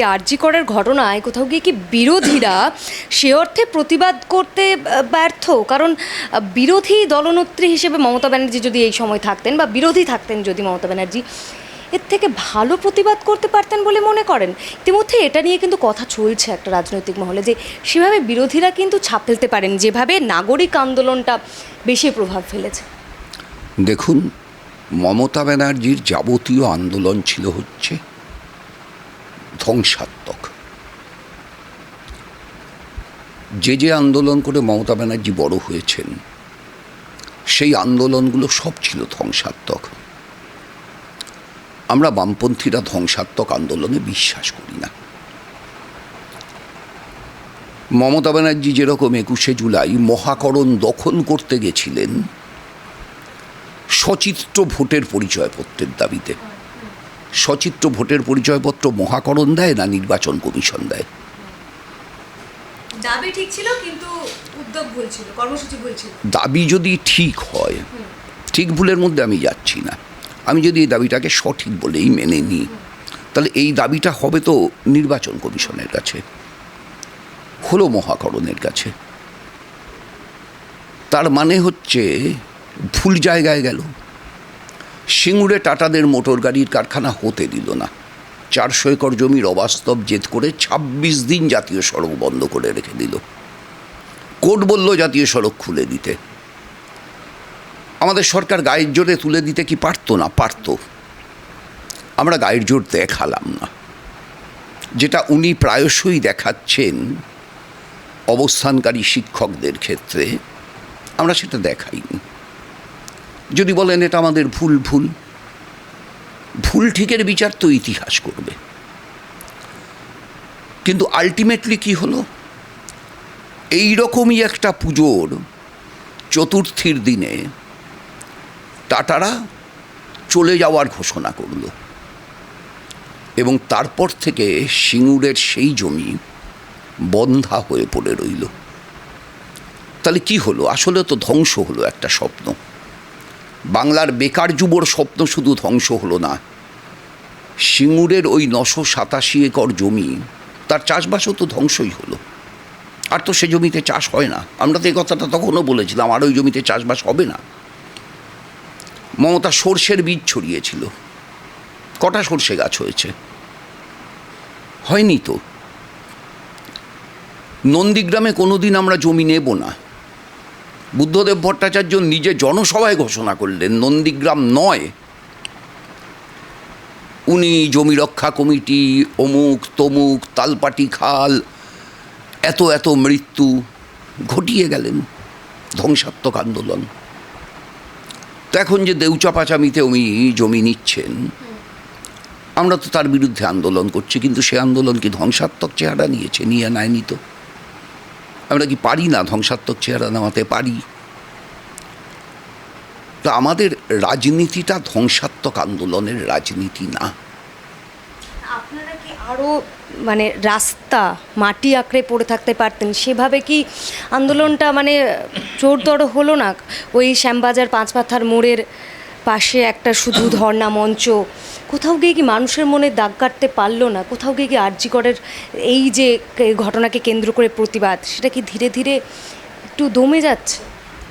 এই আরজি করার ঘটনায় কোথাও গিয়ে কি বিরোধীরা সে অর্থে প্রতিবাদ করতে ব্যর্থ? কারণ বিরোধী দলনেত্রী হিসেবে মমতা ব্যানার্জি যদি এই সময় থাকতেন বা বিরোধী থাকতেন যদি মমতা ব্যানার্জি, এর থেকে ভালো প্রতিবাদ করতে পারতেন বলে মনে করেন? ইতিমধ্যে এটা নিয়ে কিন্তু কথা চলছে একটা রাজনৈতিক মহলে যে সেভাবে বিরোধীরা কিন্তু ছাপ ফেলতে পারেন, যেভাবে নাগরিক আন্দোলনটা বেশি প্রভাব ফেলেছে। দেখুন, মমতা ব্যানার্জির যাবতীয় আন্দোলন ছিল হচ্ছে ধ্বংসাত্মক। যে যে আন্দোলন করে মমতা ব্যানার্জি বড় হয়েছেন, সেই আন্দোলনগুলো সব ছিল ধ্বংসাত্মক। আমরা বামপন্থীরা ধ্বংসাত্মক আন্দোলনে বিশ্বাস করি না। মমতা ব্যানার্জি যেরকম একুশে জুলাই মহাকরণ দখল করতে গেছিলেন, সচিত্র ভোটের পরিচয়পত্রের দাবিতে। সচিত্র ভোটের পরিচয়পত্র মহাকরণ দেয় না নির্বাচন কমিশন দেয়? দাবি ঠিক ছিল কিন্তু উদ্যোগ ভুল ছিল কর্মসূচি ভুল ছিল। দাবি যদি ঠিক হয় ঠিক ভুলের মধ্যে আমি যাচ্ছি না। আমি যদি এই দাবিটাকে সঠিক বলেই মেনে নিই তাহলে এই দাবিটা হবে তো নির্বাচন কমিশনের কাছে হলো মহাকরণের কাছে। তার মানে হচ্ছে ভুল জায়গায় গেল। সিঙ্গুরে টাটাদের মোটর গাড়ির কারখানা হতে দিল না। চারশো একর জমির অবাস্তব জেদ করে ২৬ দিন জাতীয় সড়ক বন্ধ করে রেখে দিল। কোর্ট বলল জাতীয় সড়ক খুলে দিতে। আমাদের সরকার গায়ের জোরে তুলে দিতে কি পারতো না? পারতো। আমরা গায়ের জোর দেখালাম না। যেটা উনি প্রায়শই দেখাচ্ছেন অবস্থানকারী শিক্ষকদের ক্ষেত্রে, আমরা সেটা দেখাইনি। যদি বলেন এটা আমাদের ভুল ভুল। ভুল ঠিকের বিচার তো ইতিহাস করবে। কিন্তু আলটিমেটলি কি হলো? এই রকমই একটা পুজোর চতুর্থীর দিনে টাটারা চলে যাওয়ার ঘোষণা করল। এবং তারপর থেকে সিঙ্গুরের সেই জমি বন্ধা হয়ে পড়ে রইল। তাহলে কি হলো? আসলে তো ধ্বংস হলো একটা স্বপ্ন। বাংলার বেকার যুবর স্বপ্ন শুধু ধ্বংস হলো না। সিঙ্গুরের ওই নশো সাতাশি একর জমি, তার চাষবাসও তো ধ্বংসই হলো। আর তো সে জমিতে চাষ হয় না। আমরা তো এই কথাটা তখনও বলেছিলাম, আর ওই জমিতে চাষবাস হবে না। মমতা সর্ষের বীজ ছড়িয়েছিল। কটা সর্ষে গাছ হয়েছে? হয়নি তো। নন্দীগ্রামে কোনোদিন আমরা জমি নেব না। বুদ্ধদেব ভট্টাচার্য নিজে জনসভায় ঘোষণা করলেন, নন্দীগ্রাম নয়। উনি জমি রক্ষা কমিটি, অমুক তমুক, তালপাটি খাল, এত এত মৃত্যু, ঘটিয়ে গেলেন ধ্বংসাত্মক আন্দোলন। তো এখন যে দেউচাপাচামিতে উনি জমি নিচ্ছেন, আমরা তো তার বিরুদ্ধে আন্দোলন করছি, কিন্তু সে আন্দোলন কি ধ্বংসাত্মক চেহারা নিয়েছে, নিয়ে নেয়নি তো? আমরা কি পারি না ধ্বংসাত্মক চেহারা নেওয়াতে পারি? তো আমাদের রাজনীতিটা ধ্বংসাত্মক আন্দোলনের রাজনীতি না। আপনারা কি আরও মানে রাস্তা, মাটি আঁকড়ে পড়ে থাকতে পারতেন? সেভাবে কি আন্দোলনটা মানে জোরতর হলো না? ওই শ্যামবাজার পাঁচ পাথার মোড়ের পাশে একটা শুধু ধর্ণা মঞ্চ। কোথাও গিয়ে কি মানুষের মনে দাগ কাটতে পারল না? কোথাও গিয়ে কি আরজিকরের এই যে ঘটনাকে কেন্দ্র করে প্রতিবাদ, সেটা কি ধীরে ধীরে একটু দমে যাচ্ছে?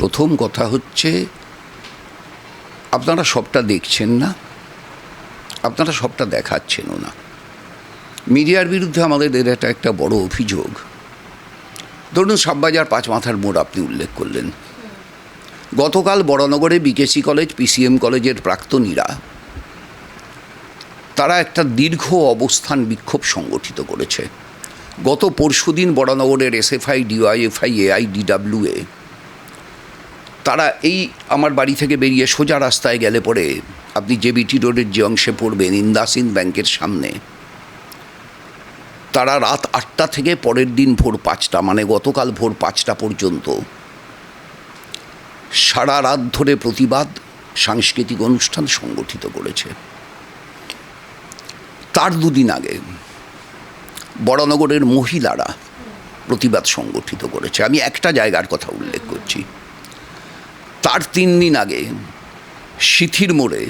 প্রথম কথা হচ্ছে, আপনারা সবটা দেখছেন না, আপনারা সবটা দেখাচ্ছেনও না। মিডিয়ার বিরুদ্ধে আমাদের এর একটা একটা বড় অভিযোগ। ধরুন সাববাজার পাঁচ মাথার মোড় আপনি উল্লেখ করলেন। গতকাল বড়নগরে বিকেসি কলেজ, পিসিএম কলেজের প্রাক্তনীরা তারা একটা দীর্ঘ অবস্থান বিক্ষোভ সংগঠিত করেছে। গত পরশুদিন বড়নগরের এসএফআই, ডিওয়াইএফআই এআই ডিডাব্লিউএ তারা এই আমার বাড়ি থেকে বেরিয়ে সোজা রাস্তায় গেলে পরে আপনি জেবিটি রোডের যে অংশে পড়বেন, ইন্দাসিন ব্যাংকের সামনে, তারা রাত আটটা থেকে পরের দিন ভোর পাঁচটা মানে গতকাল ভোর পাঁচটা পর্যন্ত সারা রাত ধরে প্রতিবাদ সাংস্কৃতিক অনুষ্ঠান সংগঠিত করেছে। তার দুদিন আগে বড়নগরের মহিলারা প্রতিবাদ সংগঠিত করেছে। আমি একটা জায়গার কথা উল্লেখ করছি। তার তিন দিন আগে সিথির মোড়ে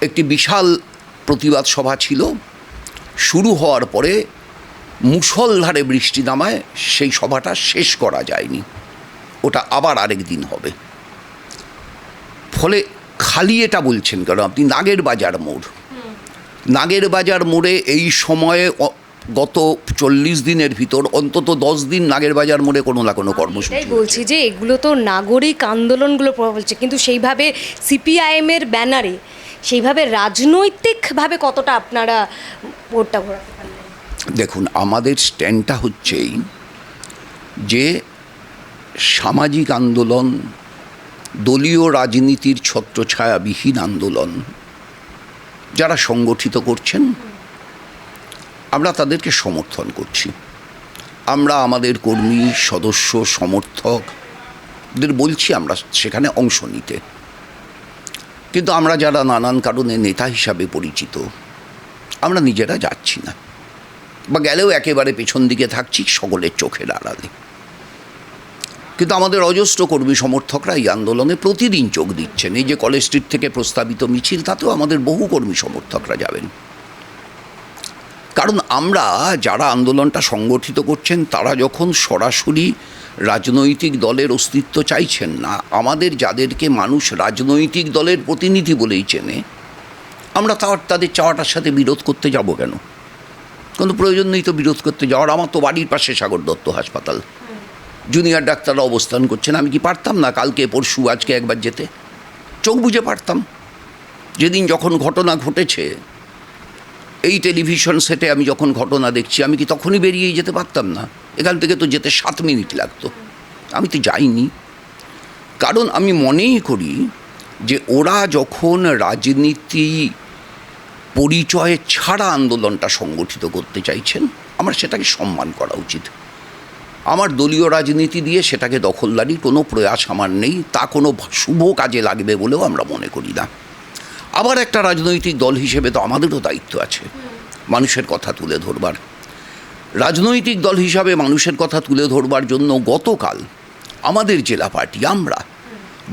একটি বিশাল প্রতিবাদ সভা ছিল। শুরু হওয়ার পরে মুষলধারে বৃষ্টি নামায়। সেই সভাটা শেষ করা যায়নি। ওটা আবার আরেক দিন হবে। ফলে খালি এটা বলছেন কেন? আপনি নাগের বাজার মোড়। নাগের বাজার মোড়ে এই সময়ে গত চল্লিশ দিনের ভিতর অন্তত দশ দিন নাগের বাজার মোড়ে কোনো না কোনো কর্মসূচি বলছি যে এগুলো তো নাগরিক আন্দোলনগুলো প্রভাব ফেলছে। কিন্তু সেইভাবে সিপিআইএম এর ব্যানারে সেইভাবে রাজনৈতিকভাবে কতটা আপনারা ভোটটা ঘোরাতে দেখুন আমাদের স্ট্যান্ডটা হচ্ছেই যে সামাজিক আন্দোলন, দলীয় রাজনীতির ছত্রছায়াবিহীন আন্দোলন। যারা সংগঠিত করছেন, আমরা তাদেরকে সমর্থন করছি। আমরা আমাদের কর্মী, সদস্য, সমর্থকদের বলছি আমরা সেখানে অংশ নিতে। কিন্তু আমরা যারা নানান কারণে নেতা হিসাবে পরিচিত, আমরা নিজেরা যাচ্ছি না। বা গেলেও একেবারে পেছন দিকে থাকছি সকলের চোখের আড়ালে। কিন্তু আমাদের অজস্র কর্মী সমর্থকরা এই আন্দোলনে প্রতিদিন চোখ দিচ্ছেন। এই যে কলেজ স্ট্রিট থেকে প্রস্তাবিত মিছিল, তাতেও আমাদের বহু কর্মী সমর্থকরা যাবেন। কারণ আমরা যারা আন্দোলনটা সংগঠিত করছেন, তারা যখন সরাসরি রাজনৈতিক দলের অস্তিত্ব চাইছেন না, আমাদের যাদেরকে মানুষ রাজনৈতিক দলের প্রতিনিধি বলেই চেনে, আমরা তার, তাদের চাওয়াটার সাথে বিরোধ করতে যাব কেন? কোনো প্রয়োজন নেই তো বিরোধ করতে যাওয়ার। আমার তো বাড়ির পাশে সাগর দত্ত হাসপাতাল। জুনিয়র ডাক্তাররা অবস্থান করছেন। আমি কি পারতাম না কালকে, পরশু, আজকে একবার যেতে? চোখ বুঝে পারতাম। যেদিন যখন ঘটনা ঘটেছে, এই টেলিভিশন সেটে আমি যখন ঘটনা দেখছি, আমি কি তখনই বেরিয়ে যেতে পারতাম না? এখান থেকে তো যেতে সাত মিনিট লাগতো। আমি তো যাইনি। কারণ আমি মনেই করি যে ওরা যখন রাজনীতি, পরিচয় ছাড়া আন্দোলনটা সংগঠিত করতে চাইছেন, আমার সেটাকে সম্মান করা উচিত। আমার দলীয় রাজনীতি দিয়ে সেটাকে দখলদারি, কোনো প্রয়াস আমার নেই, তা কোনো শুভ কাজে লাগবে বলেও আমরা মনে করি না। আবার একটা রাজনৈতিক দল হিসেবে তো আমাদেরও দায়িত্ব আছে, মানুষের কথা তুলে ধরবার। রাজনৈতিক দল হিসাবে মানুষের কথা তুলে ধরবার জন্য গতকাল আমাদের জেলা পার্টি, আমরা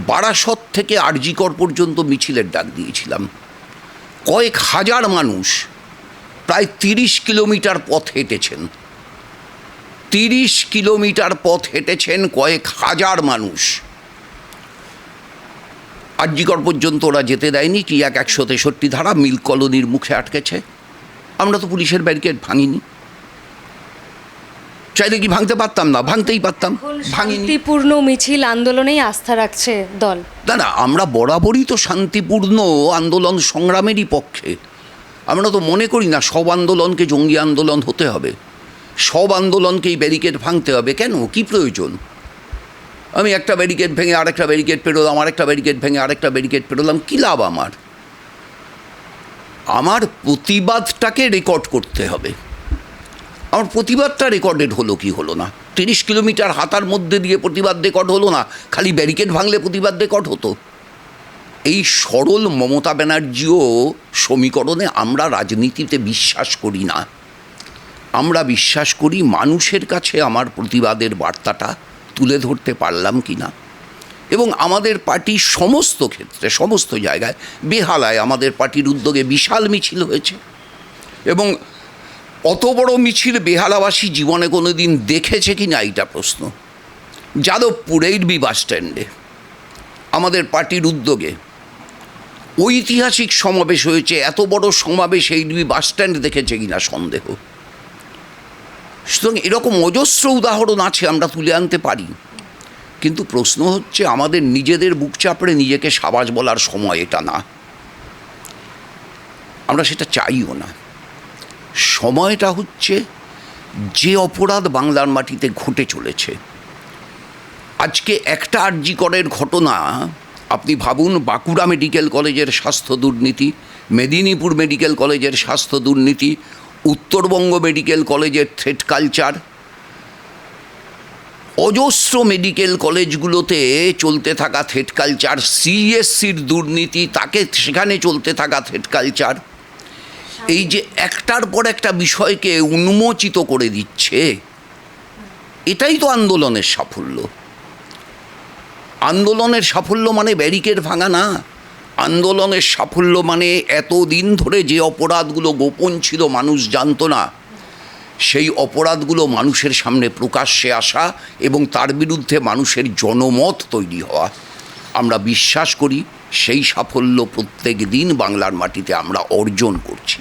বারাসত থেকে আরজিকর পর্যন্ত মিছিলের ডাক দিয়েছিলাম। কয়েক হাজার মানুষ প্রায় তিরিশ কিলোমিটার পথ হেঁটেছেন। তিরিশ কিলোমিটার পথ হেঁটেছেন কয়েক হাজার মানুষ। আরজিকর পর্যন্ত ওরা যেতে দেয়নি কি এক একশো তেষট্টি ধারা মিল কলোনির মুখে আটকেছে। আমরা তো পুলিশের ব্যারিকেড ভাঙিনি। চাইলে কি ভাঙতে পারতাম না? ভাঙতেই পারতাম শান্তিপূর্ণ মিছিল আন্দোলনেই আস্থা রাখছে দল। না না আমরা বরাবরই তো শান্তিপূর্ণ আন্দোলন সংগ্রামেরই পক্ষে। আমরা তো মনে করি না সব আন্দোলনকে জঙ্গি আন্দোলন হতে হবে। সব আন্দোলনকেই ব্যারিকেড ভাঙতে হবে। কেন? কি প্রয়োজন? আমি একটা ব্যারিকেড ভেঙে আরেকটা ব্যারিকেড পেরোলাম, আরেকটা ব্যারিকেড ভেঙে আরেকটা ব্যারিকেড পেরোলাম, কী লাভ আমার? আমার প্রতিবাদটাকে রেকর্ড করতে হবে। আমার প্রতিবাদটা রেকর্ডেড হলো কি হলো না? তিরিশ কিলোমিটার হাতার মধ্যে দিয়ে প্রতিবাদ রেকর্ড হলো না? খালি ব্যারিকেড ভাঙলে প্রতিবাদ রেকর্ড হতো? এই সরল মমতা ব্যানার্জিও সমীকরণে আমরা রাজনীতিতে বিশ্বাস করি না। আমরা বিশ্বাস করি মানুষের কাছে আমার প্রতিবাদের বার্তাটা তুলে ধরতে পারলাম কি না এবং আমাদের পার্টির সমস্ত ক্ষেত্রে, সমস্ত জায়গায়, বেহালায় আমাদের পার্টির উদ্যোগে বিশাল মিছিল হয়েছে। এবং অত বড় মিছিল বেহালাবাসী জীবনে কোনো দিন দেখেছে কি না এইটা প্রশ্ন। যাদবপুর এইটবি বাস স্ট্যান্ডে আমাদের পার্টির উদ্যোগে ঐতিহাসিক সমাবেশ হয়েছে। এত বড় সমাবেশ এইটবি বাস স্ট্যান্ড দেখেছে কিনা সন্দেহ। সুতরাং এরকম অজস্র উদাহরণ আছে, আমরা তুলে আনতে পারি। কিন্তু প্রশ্ন হচ্ছে, আমাদের নিজেদের বুক চাপড়ে নিজেকে সাবাস বলার সময় এটা না। আমরা সেটা চাইও না। সময়টা হচ্ছে যে অপরাধ বাংলার মাটিতে ঘটে চলেছে। আজকে একটা আর্যিকরের ঘটনা, আপনি ভাবুন, বাঁকুড়া মেডিকেল কলেজের স্বাস্থ্য দুর্নীতি, মেদিনীপুর মেডিকেল কলেজের স্বাস্থ্য দুর্নীতি উত্তরবঙ্গ মেডিকেল কলেজের থ্রেড কালচার, অজস্র মেডিকেল কলেজগুলোতে চলতে থাকা থ্রেড কালচার, সিএসসির দুর্নীতি, তাকে সেখানে চলতে থাকা থ্রেড কালচার, এই যে একটার পর একটা বিষয়কে উন্মোচিত করে দিচ্ছে, এটাই তো আন্দোলনের সাফল্য। আন্দোলনের সাফল্য মানে ব্যারিকেড ভাঙা না। আন্দোলনের সাফল্য মানে এতদিন ধরে যে অপরাধগুলো গোপন ছিল, মানুষ জানত না। সেই অপরাধগুলো মানুষের সামনে প্রকাশ্যে আসা এবং তার বিরুদ্ধে মানুষের জনমত তৈরি হওয়া। আমরা বিশ্বাস করি, সেই সাফল্য প্রত্যেক দিন বাংলার মাটিতে আমরা অর্জন করছি।